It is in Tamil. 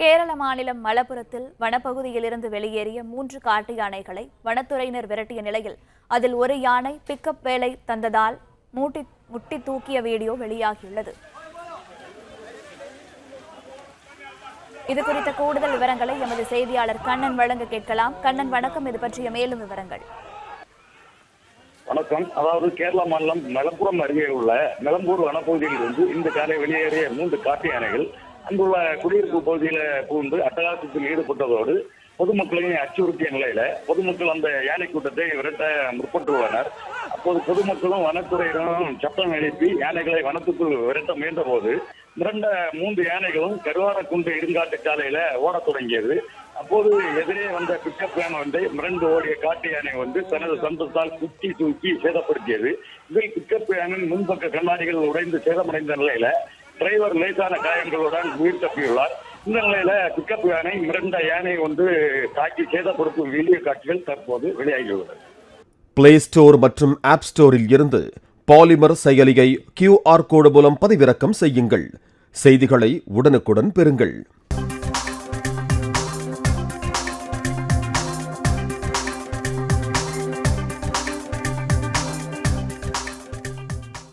கேரள மாநிலம் மலப்புரத்தில் வனப்பகுதியிலிருந்து வெளியேறிய மூன்று காட்டு யானைகளை வனத்துறையினர் விரட்டிய நிலையில் அதில் ஒரு யானை பிக்கப் வேலை தந்ததால் மூட்டி முட்டி தூக்கிய வீடியோ வெளியாகியுள்ளது. இது குறித்த கூடுதல் விவரங்களை எமது செய்தியாளர் கண்ணன் வழங்க கேட்கலாம். கண்ணன் வணக்கம். இது பற்றிய மேலும் விவரங்கள். வணக்கம். அதாவது கேரள மாநிலம் மலப்புரம் அருகே உள்ள நிலம்பூர் வனப்பகுதியில் இருந்து இந்த காலை வெளியேறிய மூன்று காட்டு யானைகள் அங்குள்ள குடியிருப்பு பகுதியில புகுந்து அட்டகாசத்தில் ஈடுபட்டதோடு பொதுமக்களையும் அச்சுறுத்திய நிலையில பொதுமக்கள் அந்த யானை கூட்டத்தை விரட்ட முற்பட்டுள்ளனர். அப்போது பொதுமக்களும் வனத்துறையினரும் சட்டம் எழுப்பி யானைகளை வனத்துக்குள் விரட்ட முயன்ற போது மிரண்ட மூன்று யானைகளும் கருவாரக்குண்டு இருங்காட்டு சாலையில ஓடத் தொடங்கியது. அப்போது எதிரே வந்த பிக்கப் வேன் வந்து மிரண்டு ஓடிய காட்டு யானை வந்து தனது சந்தத்தால் குத்தி தூக்கி சேதப்படுத்தியது. இதில் பிக்கப் வேனின் முன்பக்க கண்ணாடிகள் உடைந்து சேதமடைந்த நிலையில டிரைவர் லேசான காயங்களுடன் உயிர் தப்பியுள்ளார். இந்த நிலையில பிக்கப் யானை மிரண்ட யானை வந்து தாக்கி சேதப்படுத்தும் வீடியோ காட்சிகள் தற்போது வெளியாகியுள்ளது. பிளே ஸ்டோர் மற்றும் ஆப் ஸ்டோரில் இருந்து பாலிமர் செயலியை கியூஆர் கோடு மூலம் பதிவிறக்கம் செய்யுங்கள். செய்திகளை உடனுக்குடன் பெறுங்கள்.